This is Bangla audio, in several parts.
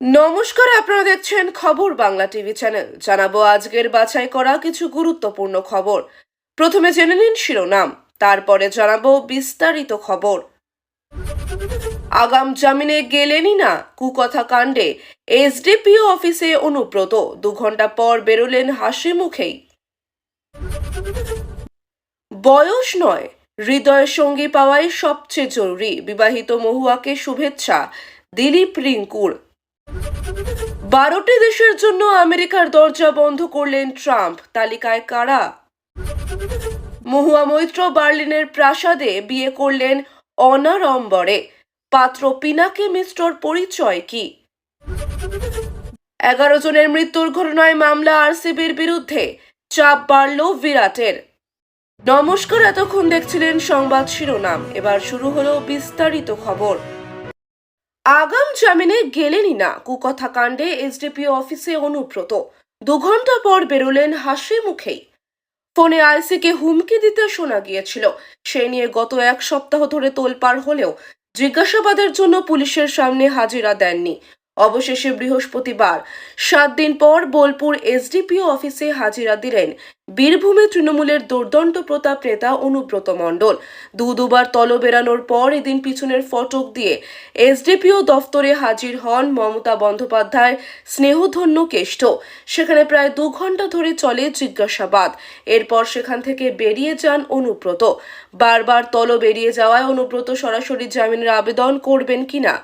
নমস্কার, আপনারা দেখছেন খবর বাংলা টিভি চ্যানেল। জানাব আজকের বাছাই করা কিছু গুরুত্বপূর্ণ খবর। প্রথমে জেনে নিন শিরোনাম, তারপরে জানাব বিস্তারিত খবর। আগাম জামিনে গেলেনই না কুকথা কাণ্ডে এসডিপিও অফিসে অনুব্রত, দু ঘণ্টা পর বেরোলেন হাসি মুখেই। বয়স নয় হৃদয়ের সঙ্গী পাওয়াই সবচেয়ে জরুরি, বিবাহিত মহুয়াকে শুভেচ্ছা, দিলীপ রিঙ্কুর। বারোটি দেশের জন্য আমেরিকার দরজা বন্ধ করলেন ট্রাম্প। তালিকায় কারা? মহুয়া মৈত্র বার্লিনের প্রাসাদে বিয়ে করলেন অনারম্বরে পাত্র পিনাকে মিশ্রর পরিচয় কি? এগারো জনের মৃত্যুর ঘটনায় মামলা আরসিবির বিরুদ্ধে। চাপ বাড়ল বিরাটের। নমস্কার, এতক্ষণ দেখছিলেন সংবাদ শিরোনাম। এবার শুরু হলো বিস্তারিত খবর। আগাম জামিনে গেলেনই না। কুকথা কাণ্ডে এসডিপিও অফিসে অনুব্রত। দু ঘণ্টা পর বেরোলেন হাসি মুখেই। ফোনে আইসিকে হুমকি দিতে শোনা গিয়েছিল। সে নিয়ে গত এক সপ্তাহ ধরে তোলপাড় হলেও জিজ্ঞাসাবাদের জন্য পুলিশের সামনে হাজিরা দেননি। অবশেষে বৃহস্পতিবার, সাত দিন পর বোলপুর এসডিপিও অফিসে হাজিরা দিলেন বীরভূমে তৃণমূলের দুর্দণ্ড প্রতাপ নেতা অনুব্রত মণ্ডল। দু দুবার তল বেরানোর পর এদিন পিছনের ফটক দিয়ে এসডিপিও দফতরে হাজির হন মমতা বন্দ্যোপাধ্যায়, স্নেহধন্য কেষ্ট। সেখানে প্রায় দু ঘণ্টা ধরে চলে জিজ্ঞাসাবাদ। এরপর সেখান থেকে বেরিয়ে যান অনুব্রত। বারবার তল বেরিয়ে যাওয়ায় অনুব্রত সরাসরি জামিনের আবেদন করবেন কিনা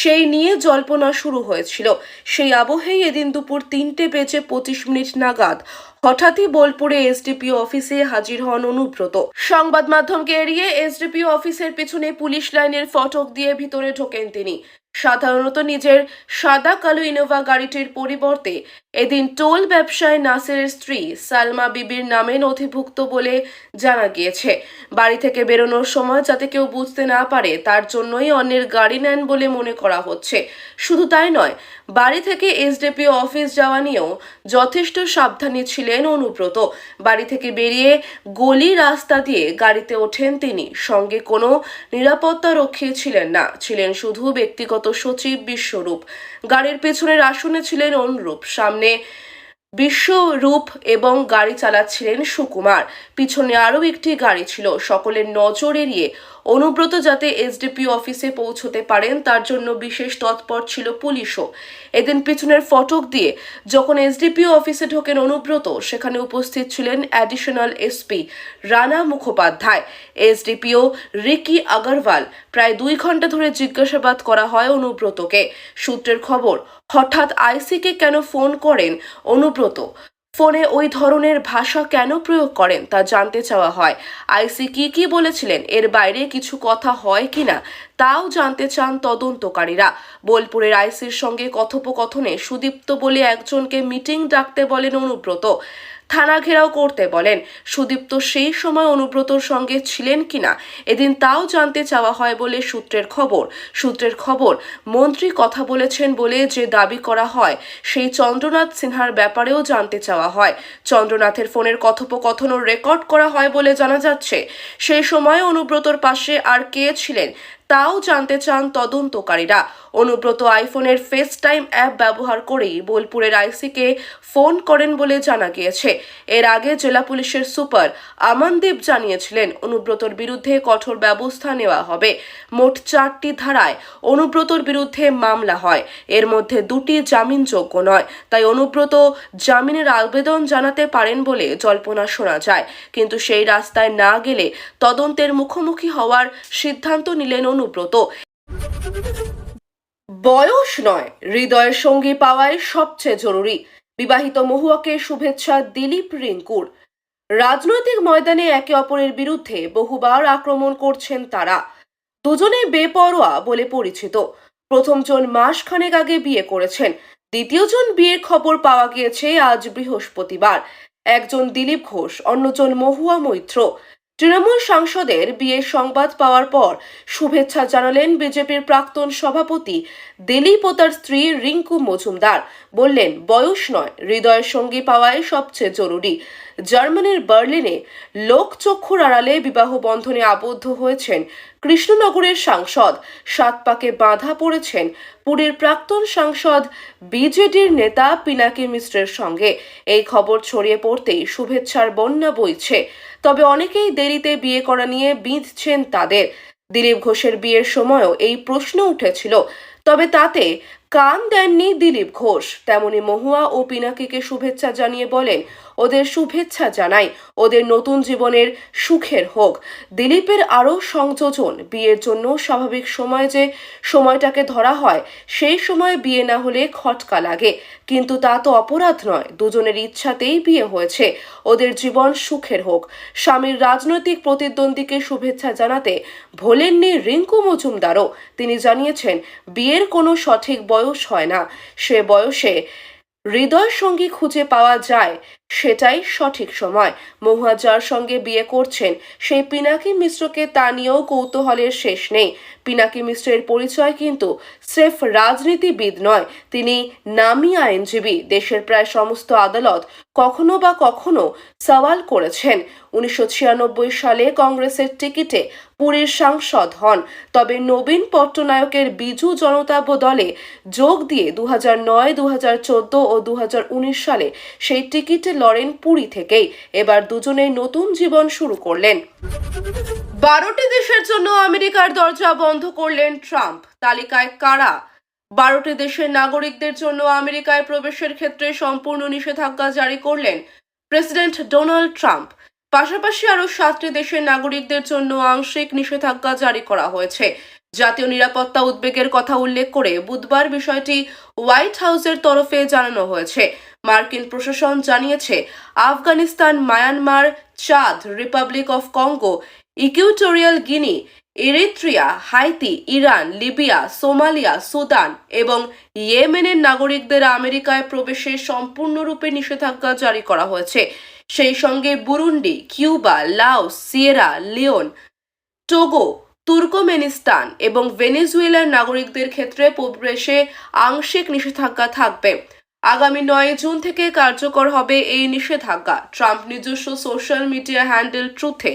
সেই নিয়ে জল্পনা শুরু হয়েছিল। সেই আবহেই এদিন দুপুর তিনটে বেজে পঁচিশ মিনিট নাগাদ হঠাৎই বোলপুরে এসডিপিও অফিসে হাজির হন অনুব্রত। সংবাদ মাধ্যমকে এড়িয়ে এসডিপিও অফিসের পিছনে পুলিশ লাইনের ফটক দিয়ে ভিতরে ঢোকেন তিনি। সাধারণত নিজের সাদা কালো ইনোভা গাড়িটির পরিবর্তে এদিন টোল ব্যবসায় নাসেরের স্ত্রী সালমা বিবির নামে নথিভুক্ত বলে জানা গিয়েছে। বাড়ি থেকে বেরোনোর সময় যাতে কেউ বুঝতে না পারে তার জন্যই অন্যের গাড়ি নেন বলে মনে করা হচ্ছে। শুধু তাই নয় বাড়ি থেকে এসডিপিও অফিস যাওয়া নিয়েও যথেষ্ট সাবধানী ছিলেন অনুব্রত। বাড়ি থেকে বেরিয়ে গলি রাস্তা দিয়ে গাড়িতে ওঠেন তিনি। সঙ্গে কোনো নিরাপত্তা রক্ষী ছিলেন না। ছিলেন শুধু ব্যক্তিগত সচিব বিশ্বরূপ। গাড়ির পেছনের আসনে ছিলেন অনুরূপ। সামনে বিশ্বরূপ এবং গাড়ি চালাচ্ছিলেন সুকুমার। পিছনে আরও একটি গাড়ি ছিল। সকলের নজর এড়িয়ে অনুব্রত যাতে এসডিপি অফিসে পৌঁছতে পারেন, তার জন্য বিশেষ তৎপর ছিল পুলিশও। এদিন পিছনের ফটক দিয়ে যখন এসডিপিও অফিসে ঢোকেন অনুব্রত, সেখানে উপস্থিত ছিলেন additional SP Rana Mukhopadhyay. SDPO Ricky Agarwal. প্রায় দুই ঘণ্টা ধরে জিজ্ঞাসাবাদ করা হয় অনুব্রতকে। সূত্রের খবর হঠাৎ আইসিকে কেন ফোন করেন অনুব্রত? ফোনে ওই ধরনের ভাষা কেন প্রয়োগ করেন তা জানতে চাওয়া হয়। আইসি কি কি বলেছিলেন? এর বাইরে কিছু কথা হয় কিনা তাও জানতে চান তদন্তকারীরা। বোলপুরের আইসির সঙ্গে কথোপকথনে সুদীপ্ত বলে একজনকে মিটিং ডাকতে বলেন অনুব্রত। থানা ঘেরাও করতে বলেন, সুদীপ্ত সেই সময় অনুব্রতর সঙ্গে ছিলেন কিনা, এদিন তাও জানতে চাওয়া হয় বলে সূত্রের খবর। সূত্রের খবর, মন্ত্রী কথা বলেছেন বলে যে দাবি করা হয়, সেই চন্দ্রনাথ সিনহার ব্যাপারেও জানতে চাওয়া হয়। চন্দ্রনাথের ফোনের কথোপকথনও রেকর্ড করা হয় বলে জানা যাচ্ছে। সেই সময় অনুব্রতর পাশে আর কে ছিলেন, তাও জানতে চান তদন্তকারীরা। অনুব্রত আইফোনের ফেস টাইম অ্যাপ ব্যবহার করেই বোলপুরের আইসিকে ফোন করেন বলে জানা গিয়েছে। এর আগে জেলা পুলিশের সুপার আমানদীপ জানিয়েছিলেন, অনুব্রতর বিরুদ্ধে কঠোর ব্যবস্থা নেওয়া হবে। মোট চারটি ধারায় অনুব্রতর বিরুদ্ধে মামলা হয়। এর মধ্যে দুটি জামিনযোগ্য নয়। তাই অনুব্রত জামিনের আবেদন জানাতে পারেন বলে জল্পনা শোনা যায়। কিন্তু সেই রাস্তায় না গেলে তদন্তের মুখোমুখি হওয়ার সিদ্ধান্ত নিলেন অনুব্রত। বয়স নয়, হৃদয়ের সঙ্গী পাওয়াই সবচেয়ে জরুরি। বিবাহিত মহুয়াকে শুভেচ্ছা, দিলীপ রিঙ্কুর। রাজনৈতিক ময়দানে একে অপরের বিরুদ্ধে বহুবার আক্রমণ করছেন তারা। দুজনে বেপরোয়া বলে পরিচিত। প্রথমজন মাসখানেক আগে বিয়ে করেছেন। দ্বিতীয়জন বিয়ের খবর পাওয়া গিয়েছে আজ বৃহস্পতিবার। একজন দিলীপ ঘোষ অন্যজন মহুয়া মৈত্র। তৃণমূল সাংসদের বিয়ের সংবাদ পাওয়ার পর শুভেচ্ছা জানালেন বিজেপির প্রাক্তন সভাপতি দিলীপ ও তার স্ত্রী রিঙ্কু মজুমদার। বললেন, বয়স নয়, হৃদয়ের সঙ্গী পাওয়াই সবচেয়ে জরুরি। জার্মানির বার্লিনে লোকচক্ষুর আড়ালে বিবাহ বন্ধনে আবদ্ধ হয়েছেন কৃষ্ণনগরের সাংসদ। সাত পাকে বাধা পড়েছেন পুরীর প্রাক্তন সাংসদ, বিজেডির নেতা পিনাকি মিশ্রের সঙ্গে। এই খবর ছড়িয়ে পড়তেই শুভেচ্ছার বন্যা বইছে। তবে অনেকেই দেরিতে বিয়ে করা নিয়ে বিঁধছেন তাদের। দিলীপ ঘোষের বিয়ের সময়ও এই প্রশ্ন উঠেছিল। তবে তাতে কান দেননি দিলীপ ঘোষ। তেমনি মহুয়া ও পিনাকিকে শুভেচ্ছা জানিয়ে বলেন ওদের শুভেচ্ছা জানাই। ওদের নতুন জীবনের সুখের হোক। দিলীপের আরও সংযোজন বিয়ের জন্য স্বাভাবিক সময় যে সময়টাকে ধরা হয়, সেই সময় বিয়ে না হলে খটকা লাগে। কিন্তু তা তো অপরাধ নয়, দুজনের ইচ্ছাতেই বিয়ে হয়েছে। ওদের জীবন সুখের হোক। স্বামীর রাজনৈতিক প্রতিদ্বন্দ্বীকে শুভেচ্ছা জানাতে ভোলেননি রিঙ্কু মজুমদারও। তিনি জানিয়েছেন, বিয়ের কোনো সঠিক বয়স হয় না। সে বয়সে হৃদয় সঙ্গী খুঁজে পাওয়া যায়, সেটাই সঠিক সময়। মহুয়া যার সঙ্গে বিয়ে করছেন, সেই পিনাকি মিশ্রকে তা নিয়েও কৌতূহলের শেষ নেই। পিনাকি মিশ্রের পরিচয় কিন্তু স্রেফ রাজনীতিবিদ নয়, তিনি নামী আইনজীবী, দেশের প্রায় সমস্ত আদালত কখনো বা কখনো সওয়াল করেছেন। উনিশশো ছিয়ানব্বই সালে কংগ্রেসের টিকিটে পুরীর সাংসদ হন। তবে নবীন পট্টনায়কের বিজু জনতা দলে যোগ দিয়ে দু নয় দু ও দুহাজার উনিশ সালে সেই টিকিটে লড়েন পুরী থেকেই। এবার দুজনেই নতুন জীবন শুরু করলেন। বারোটি দেশের জন্য আমেরিকার দরজা বন্ধ করলেন ট্রাম্প। তালিকায় কারা? বারোটি দেশের নাগরিকদের জন্য আমেরিকায় প্রবেশের ক্ষেত্রে সম্পূর্ণ নিষেধাজ্ঞা জারি করলেন প্রেসিডেন্ট ডোনাল্ড ট্রাম্প। পাশাপাশি আরও সাতটি দেশের নাগরিকদের জন্য আংশিক নিষেধাজ্ঞা জারি করা হয়েছে। জাতীয় নিরাপত্তা উদ্বেগের কথা উল্লেখ করে বুধবার বিষয়টি হোয়াইট হাউসের তরফে জানানো হয়েছে। মার্কিন প্রশাসন জানিয়েছে, Afghanistan, Myanmar, Chad, Republic of Congo Equatorial Guinea, Eritrea, Haiti, Iran, Libya, Somalia, Sudan এবং ইয়েমেনের নাগরিকদের আমেরিকায় প্রবেশে সম্পূর্ণরূপে নিষেধাজ্ঞা জারি করা হয়েছে। সেই সঙ্গে Burundi, Cuba, Laos, Sierra, Leone, Togo, Turkmenistan এবং ভেনেজুয়েলার নাগরিকদের ক্ষেত্রে প্রবেশে আংশিক নিষেধাজ্ঞা থাকবে। আগামী নয় জুন থেকে কার্যকর হবে এই নিষেধাজ্ঞা। ট্রাম্প নিজস্ব সোশ্যাল মিডিয়া হ্যান্ডেল ট্রুথে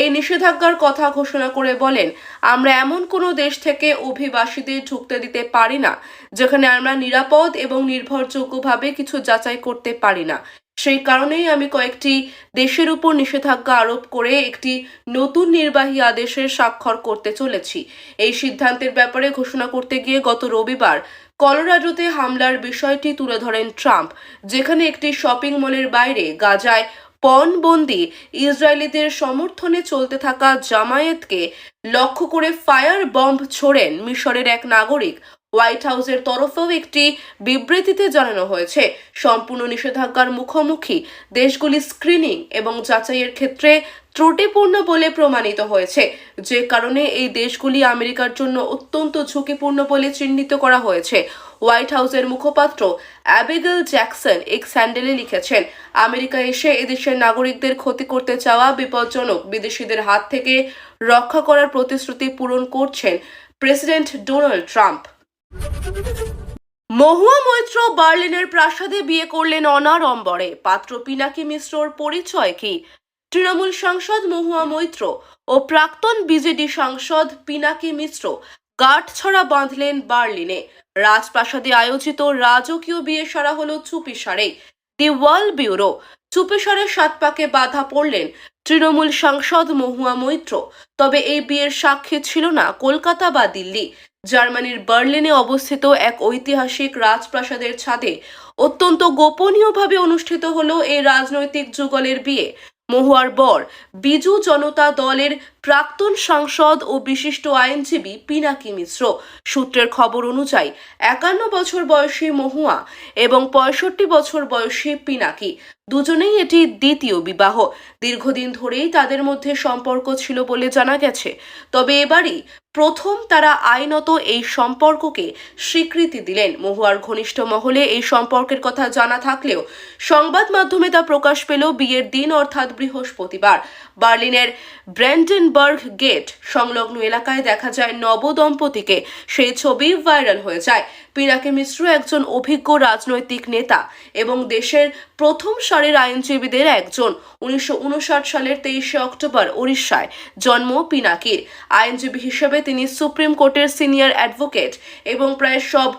এই নিষেধাজ্ঞার কথা ঘোষণা করে বলেন, আমরা এমন কোনো দেশ থেকে অভিবাসীদের ঢুকতে দিতে পারি না, যেখানে আমরা নিরাপদ এবং নির্ভরযোগ্যভাবে কিছু যাচাই করতে পারি না। সেই কারণেই আমি কয়েকটি দেশের উপর নিষেধাজ্ঞা আরোপ করে একটি নতুন নির্বাহী আদেশের স্বাক্ষর করতে চলেছি। এই সিদ্ধান্তের ব্যাপারে ঘোষণা করতে গিয়ে গত রবিবার কলোরাডোতে হামলার বিষয়টি তুলে ধরেন ট্রাম্প, যেখানে একটি শপিং মলের বাইরে গাজায় পণবন্দি ইসরায়েলিদের সমর্থনে চলতে থাকা জামায়াতকে লক্ষ্য করে ফায়ার বম্ব ছোড়েন মিশরের এক নাগরিক হোয়াইট হাউসের তরফেও একটি বিবৃতিতে জানানো হয়েছে। সম্পূর্ণ নিষেধাজ্ঞার মুখোমুখি দেশগুলি স্ক্রিনিং এবং যাচাইয়ের ক্ষেত্রে ত্রুটিপূর্ণ বলে প্রমাণিত হয়েছে। যে কারণে এই দেশগুলি আমেরিকার জন্য অত্যন্ত ঝুঁকিপূর্ণ বলে চিহ্নিত করা হয়েছে। হোয়াইট হাউসের মুখপাত্র অ্যাবিগেল জ্যাকসন এক স্যান্ডেলে লিখেছেন, আমেরিকা এসে এদেশের নাগরিকদের ক্ষতি করতে চাওয়া বিপজ্জনক। বিদেশিদের হাত থেকে রক্ষা করার প্রতিশ্রুতি পূরণ করছেন president Donald Trump. Mahua Moitra বার্লিনের প্রাসাদে বিয়ে করলেন অনারম্বরে পাত্র পিনাকি মিশ্রর পরিচয় কি? তৃণমূল সাংসদ মহুয়া মৈত্র ও প্রাক্তন বিজেডি সাংসদ পিনাকি মিশ্র গাঁটছড়া বাঁধলেন বার্লিনে। রাজপ্রাসাদে আয়োজিত রাজকীয় বিয়ে সারা হলো চুপিসারে। দি ওয়ার্ল্ড ব্যুরো চুপিসারে সাত পাকে বাধা পড়লেন তৃণমূল সাংসদ মহুয়া মৈত্র। তবে এই বিয়ের সাক্ষী ছিল না কলকাতা বা দিল্লি। জার্মানির বার্লিনে অবস্থিত এক ঐতিহাসিক রাজপ্রাসাদের ছাদে অত্যন্ত গোপনীয়ভাবে অনুষ্ঠিত হলো এই রাজনৈতিক যুগলের বিয়ে। মহুয়ার বর, বিজু জনতা দলের প্রাক্তন সাংসদ ও বিশিষ্ট আইনজীবী পিনাকি মিশ্র। সূত্রের খবর অনুযায়ী, একান্ন বছর বয়সী মহুয়া এবং পঁয়ষট্টি বছর বয়সী পিনাকি দুজনেই এটি দ্বিতীয় বিবাহ। দীর্ঘদিন ধরেই তাদের মধ্যে সম্পর্ক ছিল বলে জানা গেছে। তবে এবারই প্রথম তারা আইনত এই সম্পর্ককে স্বীকৃতি দিলেন। মহুয়ার ঘনিষ্ঠ মহলে এই সম্পর্কের কথা জানা থাকলেও সংবাদ মাধ্যমে তা প্রকাশ পেল বিয়ের দিন, অর্থাৎ বৃহস্পতিবার। বার্লিনের ব্র্যান্ডেনবার্গ গেট সংলগ্ন এলাকায় দেখা যায় নবদম্পতিকে। সেই ছবি ভাইরাল হয়ে যায়। পিনাকি মিশ্র একজন অভিজ্ঞ রাজনৈতিক নেতা এবং দেশের প্রথম সারির আইনজীবীদের একজন। উনিশশো উনষাট সালের তেইশে অক্টোবর উড়িষ্যায় জন্ম পিনাকির। আইনজীবী হিসেবে তিনি সুপ্রিম কোর্টের সিনিয়র অ্যাডভোকেট এবং প্রায় সব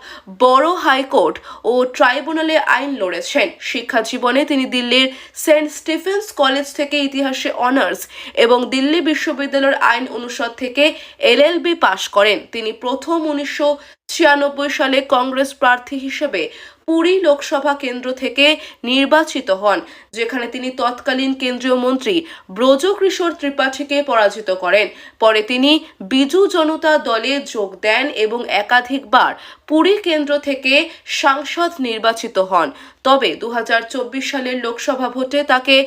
বড় হাইকোর্ট ও ট্রাইব্যুনালে আইন লড়েছেন। শিক্ষা জীবনে তিনি দিল্লির সেন্ট স্টিফেন্স কলেজ থেকে ইতিহাসে অনার্স এবং দিল্লি বিশ্ববিদ্যালয়ের আইন অনুষদ থেকে এলএলবি পাশ করেন। তিনি প্রথম উনিশশো ছিয়ানব্বই সালে কংগ্রেস প্রার্থী হিসেবে পুরী লোকসভা কেন্দ্র থেকে নির্বাচিত হন, যেখানে তিনি তৎকালীন কেন্দ্রীয় মন্ত্রী ব্রজকিশোর ত্রিপাঠীকে পরাজিত করেন। পরে তিনি বিজু জনতা দলে যোগ দেন এবং একাধিকবার পুরী কেন্দ্র থেকে সাংসদ নির্বাচিত হন। তবে দু হাজার চব্বিশ সালের লোকসভা ভোটে তাকে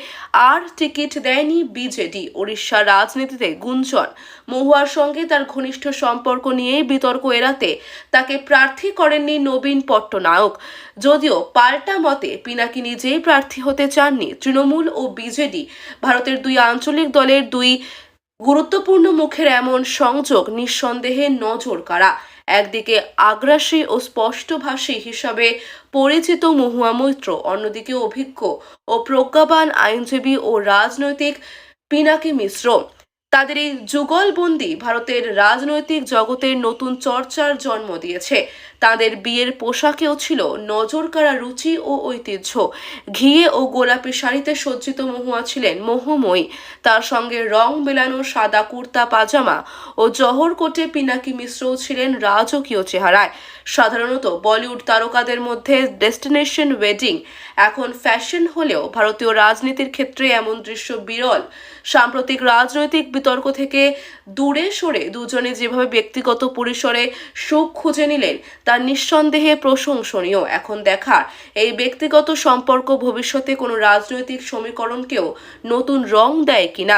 আর টিকিট দেয়নি বিজেডি ওড়িশা রাজনীতিতে গুঞ্জন। মহুয়ার সঙ্গে তার ঘনিষ্ঠ সম্পর্ক নিয়েই বিতর্ক এড়াতে তাকে প্রার্থী করেননি নবীন পট্টনায়ক। যদিও পাল্টা মতে পিনাকি নিজেই প্রার্থী হতে চাননি, তৃণমূল ও বিজেডি ভারতের দুই আঞ্চলিক দলের দুই গুরুত্বপূর্ণ মুখের এমন সংযোগ নিঃসন্দেহে নজর কাড়া। একদিকে আগ্রাসী ও স্পষ্টভাষী হিসাবে পরিচিত মহুয়া মৈত্র, অন্যদিকে অভিজ্ঞ ও প্রজ্ঞাবান আইনজীবী ও রাজনৈতিক পিনাকি মিশ্র। তাদের এই যুগলবন্দি ভারতের রাজনৈতিক জগতের নতুন চর্চার জন্ম দিয়েছে। তাদের বিয়ের পোশাকেও ছিল নজর নজরকাড়া রুচি ও ঐতিহ্য। ঘিয়ে ও গোলাপি শাড়িতে সজ্জিত মহুয়া ছিলেন মোহময়ী। তার সঙ্গে রং মেলানো সাদা কুর্তা, পাজামা ও জহর কোটে পিনাকি মিশ্রও ছিলেন রাজকীয় চেহারায়। সাধারণত বলিউড তারকাদের মধ্যে ডেস্টিনেশন ওয়েডিং, এখন ফ্যাশন হলেও ভারতীয় রাজনীতির ক্ষেত্রে এমন দৃশ্য বিরল। সাম্প্রতিক রাজনৈতিক বিতর্ক থেকে দূরে সরে দুজনে যেভাবে ব্যক্তিগত পরিসরে সুখ খুঁজে নিলেন তা নিঃসন্দেহে প্রশংসনীয়। এখন দেখার এই ব্যক্তিগত সম্পর্ক ভবিষ্যতে কোনো রাজনৈতিক সমীকরণকেও নতুন রং দেয় কিনা?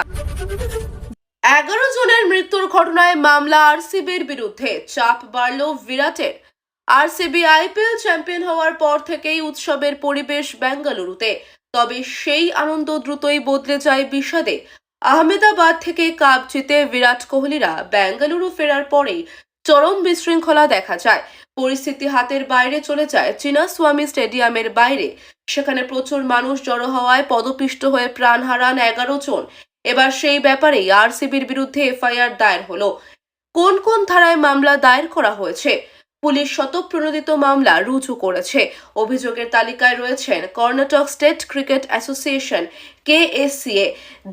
এগারো জনের মৃত্যুর ঘটনায় মামলা আরসিবির বিরুদ্ধে, চাপ বাড়ল বিরাটের। আরসিবি আইপিএল চ্যাম্পিয়ন হওয়ার পর থেকেই উৎসবের পরিবেশ বেঙ্গালুরুতে। তবে সেই আনন্দ দ্রুতই বদলে যায় বিষাদে। আহমেদাবাদ থেকে কাপ জিতে বিরাট কোহলিরা বেঙ্গালুরু ফেরার পরেই চরম বিশৃঙ্খলা দেখা যায়। পরিস্থিতি হাতের বাইরে চলে যায়। চিনাস্বামী স্টেডিয়ামের বাইরে। সেখানে প্রচুর মানুষ জড়ো হওয়ায় পদপিষ্ট হয়ে প্রাণ হারান এগারো জন। এবার সেই ব্যাপারেই আরসিবির বিরুদ্ধে এফআইআর দায়ের হলো। কোন কোন ধারায় মামলা দায়ের করা হয়েছে? পুলিশ শতপ্রণোদিত মামলা রুজু করেছে। অভিযোগের তালিকায় রয়েছেন Karnataka state cricket association, KSCA,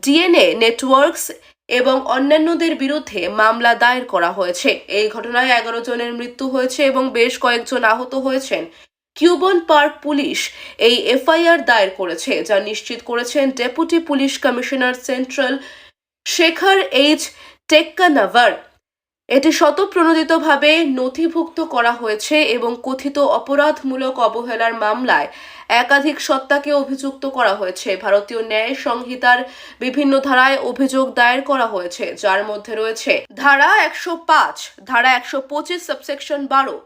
DNA networks এবং অন্যান্যদের বিরুদ্ধে মামলা দায়ের করা হয়েছে। এই ঘটনায় এগারো জনের মৃত্যু হয়েছে এবং বেশ কয়েকজন আহত হয়েছেন। কিউবন পার্ক পুলিশ এই এফআইআর দায়ের করেছে, যা নিশ্চিত করেছেন deputy police commissioner central Shekhar H Tekkannavar. এটি শতপ্রণোদিতভাবে নথিভুক্ত করা হয়েছে এবং কথিত অপরাধমূলক অবহেলার মামলায় একাধিক সত্তাকে অভিযুক্ত করা হয়েছে। ভারতীয় ন্যায় সংহিতার বিভিন্ন ধারায় অভিযোগ দায়ের করা হয়েছে, যার মধ্যে রয়েছে ধারা একশো পাঁচ, ধারা একশো পঁচিশ, সাবসেকশন বারো,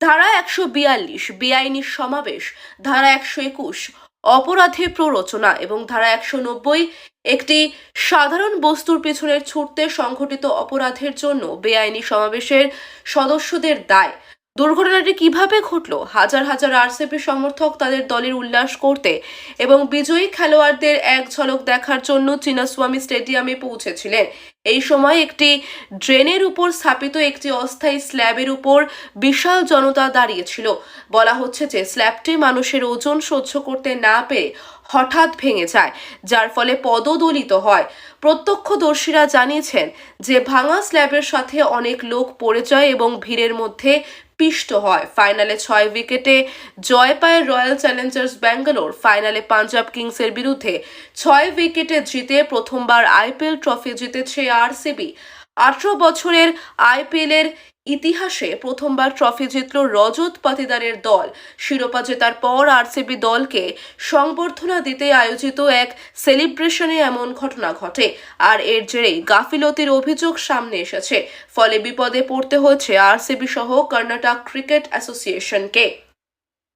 ধারা একশো বিয়াল্লিশ, বেআইনি সমাবেশ, ধারা একশো একুশ অপরাধে প্ররোচনা এবং ধারা একশো নব্বই একটি সাধারণ বস্তুর পিছনে ছুটতে সংঘটিত অপরাধের জন্য বেআইনি সমাবেশের সদস্যদের দায়। দুর্ঘটনাটি কীভাবে ঘটলো? হাজার হাজার আরসিপি সমর্থক তাদের দলের উল্লাস করতে এবং বিজয়ী খেলোয়াড়দের এক ঝলক দেখার জন্য চিনাস্বামী স্টেডিয়ামে পৌঁছেছিলেন। এই সময় একটি ড্রেনের উপর স্থাপিত একটি অস্থায়ী স্ল্যাবের উপর বিশাল জনতা দাঁড়িয়েছিল। বলা হচ্ছে যে স্ল্যাবটি মানুষের ওজন সহ্য করতে না পেরে হঠাৎ ভেঙে যায়, যার ফলে পদদলিত হয়। প্রত্যক্ষদর্শীরা জানিয়েছেন যে ভাঙা স্ল্যাবের সাথে অনেক লোক পড়ে যায় এবং ভিড়ের মধ্যে পিষ্ট হয়। ফাইনালে ছয় উইকেটে জয় পায় রয়্যাল চ্যালেঞ্জার্স ব্যাঙ্গালোর। ফাইনালে পাঞ্জাব কিংসের বিরুদ্ধে ছয় উইকেটে জিতে প্রথমবার আইপিএল ট্রফি জিতেছে আরসিবি। আঠারো বছরের আইপিএল এর ইতিহাসে প্রথমবার ট্রফি জিতল রজত পাতিদারের দল। শিরোপা জেতার পর আরসিবি দলকে সংবর্ধনা দিতে আয়োজিত এক সেলিব্রেশনে এমন ঘটনা ঘটে। আর এর জেরেই গাফিলতির অভিযোগ সামনে এসেছে। ফলে বিপদে পড়তে হয়েছে আরসিবি সহ কর্ণাটক ক্রিকেট অ্যাসোসিয়েশনকে।